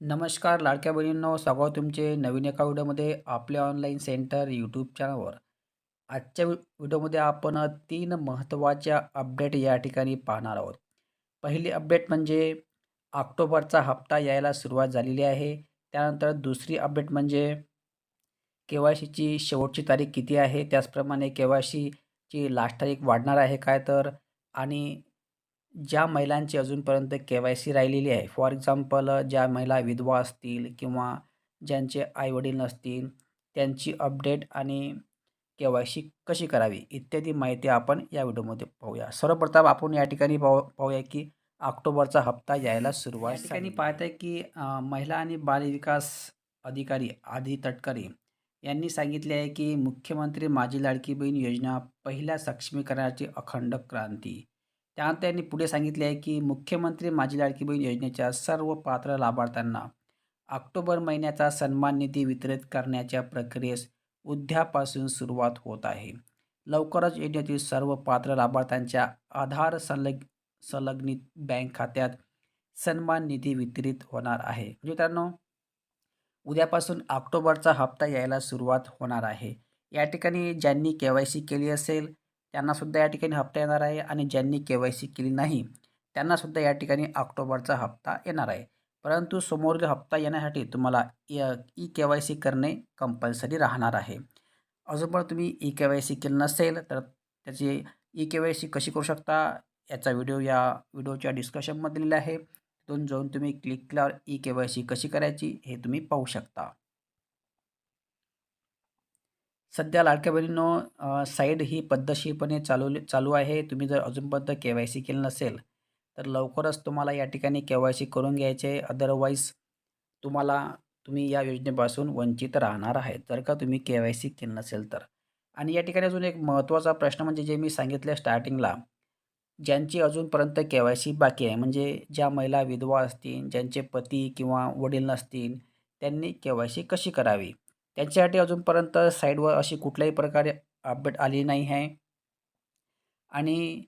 नमस्कार लाडक्या बहिणींनो स्वागत तुमचे नवीन एका व्हिडिओमध्ये आपले ऑनलाईन सेंटर यूट्यूब चॅनलवर आजच्या व्हिडिओमध्ये आपण तीन महत्त्वाच्या अपडेट या ठिकाणी पाहणार आहोत. पहिली अपडेट म्हणजे ऑक्टोबरचा हप्ता यायला सुरुवात झालेली आहे. त्यानंतर दुसरी अपडेट म्हणजे के वाय सीची शेवटची तारीख किती आहे? त्याचप्रमाणे के वाय सीची लास्ट तारीख वाढणार आहे काय तर? आणि ज्या महिलांची अजूनपर्यंत के वाय सी राहिलेली आहे. फॉर एक्झाम्पल ज्या महिला विधवा असतील किंवा ज्यांचे आईवडील नसतील त्यांची अपडेट आणि के वाय सी कशी करावी इत्यादी माहिती आपण या व्हिडिओमध्ये पाहूया. सर्वप्रथम आपण या ठिकाणी पाहू पाहूया की ऑक्टोबरचा हप्ता यायला सुरुवात ठिकाणी पाहत आहे की महिला आणि बालविकास अधिकारी आदी तटकरे यांनी सांगितले आहे की मुख्यमंत्री माझी लाडकी बहीण योजना पहिल्या सक्षमीकरणाची अखंड क्रांती. त्यानंतर त्यांनी पुढे सांगितले आहे की मुख्यमंत्री माझी लाडकी बहीण योजनेच्या सर्व पात्र लाभार्थ्यांना ऑक्टोबर महिन्याचा सन्मान निधी वितरित करण्याच्या प्रक्रियेस उद्यापासून सुरुवात होत आहे. लवकरच योजनेतील सर्व पात्र लाभार्थ्यांच्या आधार संलग संलग्नित बँक खात्यात सन्मान निधी वितरित होणार आहे. म्हणजे मित्रांनो उद्यापासून ऑक्टोबरचा हप्ता यायला सुरुवात होणार आहे. या ठिकाणी ज्यांनी के वाय सी केली असेल त्यांनासुद्धा या ठिकाणी हप्ता येणार आहे आणि ज्यांनी के वाय सी केली नाही त्यांनासुद्धा या ठिकाणी ऑक्टोबरचा हप्ता येणार आहे. परंतु समोरील हप्ता येण्यासाठी तुम्हाला ई के वाय सी करणे कंपल्सरी राहणार आहे. अजून पण तुम्ही ई के वाय सी केलं नसेल तर त्याची ई के वाय सी कशी करू शकता याचा व्हिडिओ या व्हिडिओच्या डिस्कशनमध्ये दिलेला आहे. तिथून जाऊन तुम्ही क्लिक केल्यावर ई के वाय सी कशी करायची हे तुम्ही पाहू शकता. सध्या लाडक्या बहिणींनो साईड ही पद्धतशीरपणे चालवली चालू आहे. तुम्ही जर अजूनपर्यंत के वाय सी केलं नसेल तर लवकरच तुम्हाला या ठिकाणी के वाय सी करून घ्यायचे. अदरवाईज तुम्हाला तुम्ही या योजनेपासून वंचित राहणार आहे. जर का तुम्ही के वाय सी केलं नसेल तर. आणि या ठिकाणी अजून एक महत्त्वाचा प्रश्न म्हणजे जे मी सांगितलं स्टार्टिंगला ज्यांची अजूनपर्यंत के वाय सी बाकी आहे म्हणजे ज्या महिला विधवा असतील ज्यांचे पती किंवा वडील नसतील त्यांनी के वाय सी कशी करावी? त्यांच्यासाठी अजूनपर्यंत साईडवर अशी कुठल्याही प्रकारे अपडेट आली नाही आहे. आणि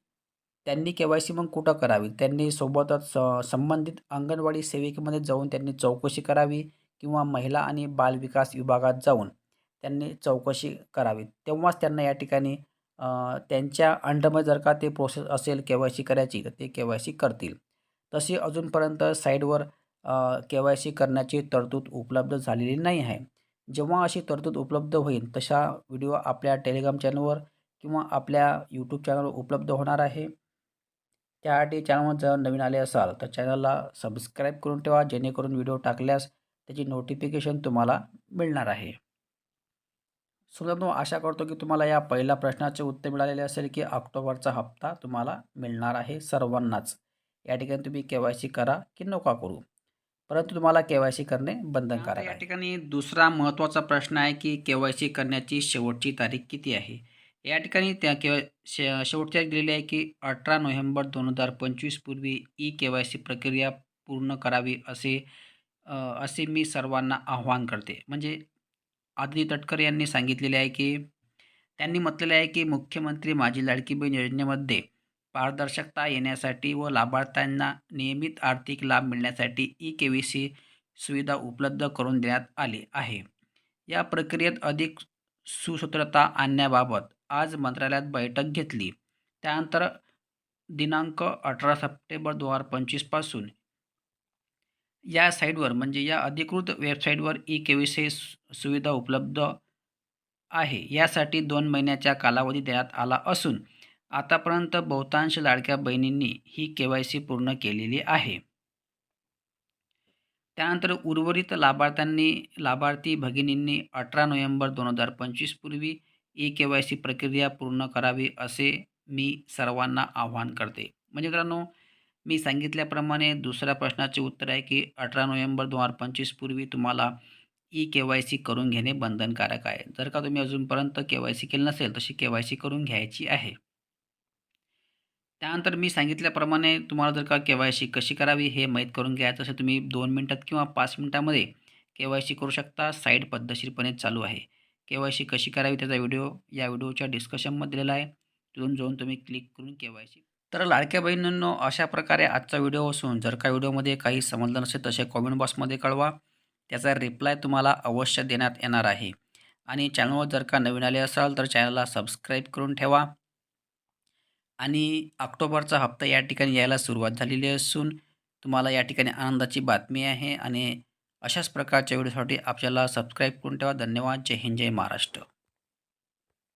त्यांनी के वाय सी मग कुठं करावी? त्यांनी सोबतच संबंधित अंगणवाडी सेविकेमध्ये जाऊन त्यांनी चौकशी करावी किंवा महिला आणि बालविकास विभागात जाऊन त्यांनी चौकशी करावी? तेव्हाच त्यांना या ठिकाणी त्यांच्या अंडरमध्ये जर का ते प्रोसेस असेल के वाय सी करायची तर ते के वाय सी करतील. तशी अजूनपर्यंत साईडवर के वाय सी करण्याची तरतूद उपलब्ध झालेली नाही आहे. जेव्हा अशी तरतूद उपलब्ध होईल तशा व्हिडिओ आपल्या टेलिग्राम चॅनलवर किंवा आपल्या यूट्यूब चॅनलवर उपलब्ध होणार आहे. त्यासाठी चॅनलवर जर नवीन आले असाल तर चॅनलला सबस्क्राईब करून ठेवा जेणेकरून व्हिडिओ टाकल्यास त्याची नोटिफिकेशन तुम्हाला मिळणार आहे. सुद्धा आशा करतो की तुम्हाला या पहिल्या प्रश्नाचे उत्तर मिळालेले असेल की ऑक्टोबरचा हप्ता तुम्हाला मिळणार आहे सर्वांनाच. या ठिकाणी तुम्ही के वाय सी करा की नका करू. परंतु तुम्हाला के वाय सी करणे बंधनकारक या ठिकाणी दुसरा महत्त्वाचा प्रश्न आहे की के वाय सी करण्याची शेवटची तारीख किती आहे? या ठिकाणी त्या के शे शेवटची तारीख दिलेली आहे की अठरा नोव्हेंबर दोन हजार पंचवीस पूर्वी ई के वाय सी प्रक्रिया पूर्ण करावी असे असे मी सर्वांना आव्हान करते. म्हणजे आदिती तटकरे यांनी सांगितलेले आहे की त्यांनी म्हटलेले आहे की मुख्यमंत्री माझी लाडकी बहीण योजनेमध्ये पारदर्शकता येण्यासाठी व लाभार्थ्यांना नियमित आर्थिक लाभ मिळण्यासाठी ई के व्ही सी सुविधा उपलब्ध करून देण्यात आली आहे. या प्रक्रियेत अधिक सुसूत्रता आणण्याबाबत आज मंत्रालयात बैठक घेतली. त्यानंतर दिनांक अठरा सप्टेंबर दोन हजार पंचवीसपासून या साईटवर म्हणजे या अधिकृत वेबसाईटवर ई के व्ही सी सुविधा उपलब्ध आहे. यासाठी दोन महिन्याच्या कालावधी देण्यात आला असून आतापर्यंत बहुतांश लाडक्या बहिणींनी ही के वाय सी पूर्ण केलेली आहे. त्यानंतर उर्वरित लाभार्थ्यांनी लाभार्थी भगिनींनी अठरा नोव्हेंबर दोन हजार पंचवीसपूर्वी ई के वाय सी प्रक्रिया पूर्ण करावी असे मी सर्वांना आवाहन करते. म्हणजे मित्रांनो मी सांगितल्याप्रमाणे दुसऱ्या प्रश्नाचे उत्तर आहे की अठरा नोव्हेंबर दोन हजार पंचवीसपूर्वी तुम्हाला ई के वाय सी करून घेणे बंधनकारक आहे. जर का तुम्ही अजूनपर्यंत के वाय सी केलं नसेल तशी के वाय सी करून घ्यायची आहे. त्यानंतर मी सांगितल्याप्रमाणे तुम्हाला जर का के वाय सी कशी करावी हे माहीत करून घ्यायचं असेल तुम्ही दोन मिनटात किंवा पाच मिनटामध्ये के वाय सी करू शकता. साईट पद्धतशीरपणे चालू आहे. के वाय सी कशी करावी त्याचा व्हिडिओ या व्हिडिओच्या डिस्कशनमध्ये दिलेला आहे. तिथून जाऊन तुम्ही क्लिक करून के वाय सी. तर लाडक्या बहिणींनो अशा प्रकारे आजचा व्हिडिओ असून जर का व्हिडिओमध्ये काही समजलं नसेल तसे कॉमेंट बॉक्समध्ये कळवा. त्याचा रिप्लाय तुम्हाला अवश्य देण्यात येणार आहे. आणि चॅनलवर जर का नवीन आले असाल तर चॅनलला सबस्क्राईब करून ठेवा. आणि ऑक्टोबरचा हप्ता या ठिकाणी यायला सुरुवात झालेली असून तुम्हाला या ठिकाणी आनंदाची बातमी आहे आणि अशाच प्रकारच्या व्हिडिओसाठी आपल्याला सबस्क्राईब करून ठेवा. धन्यवाद. जय हिंद जय महाराष्ट्र.